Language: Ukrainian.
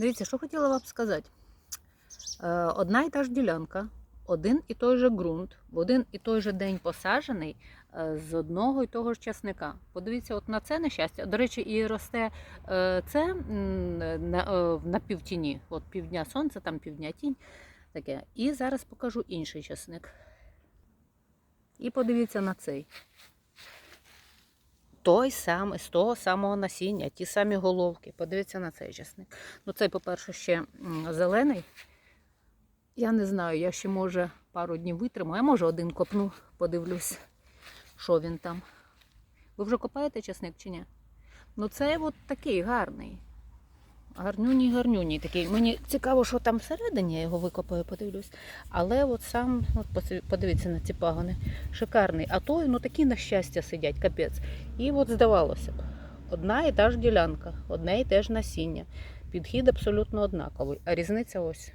Дивіться, що хотіла вам сказати. Е, Одна і та ж ділянка, один і той же ґрунт, в один і той же день посаджений е, з одного і того ж часника. Подивіться, от на це нещастя. До речі, і росте е, це на, півтіні. От півдня сонце, там півдня тінь. Таке. І зараз покажу інший часник. І подивіться на цей. Той самий, з того самого насіння, ті самі головки. Подивіться на цей часник. Ну, цей, по-перше, ще зелений. Я не знаю, я ще може пару днів витримаю, я може один копну, подивлюсь, що він там. Ви вже копаєте часник чи ні? Ну, це от такий гарний. Гарнюній, гарнюній такий. Мені цікаво, що там всередині, я його викопаю, подивлюсь. Але от сам, от подивіться на ці пагони, шикарний. А той, ну такі на щастя сидять, капець. І от здавалося б, одна і та ж ділянка, одне і те ж насіння. Підхід абсолютно однаковий, а різниця ось.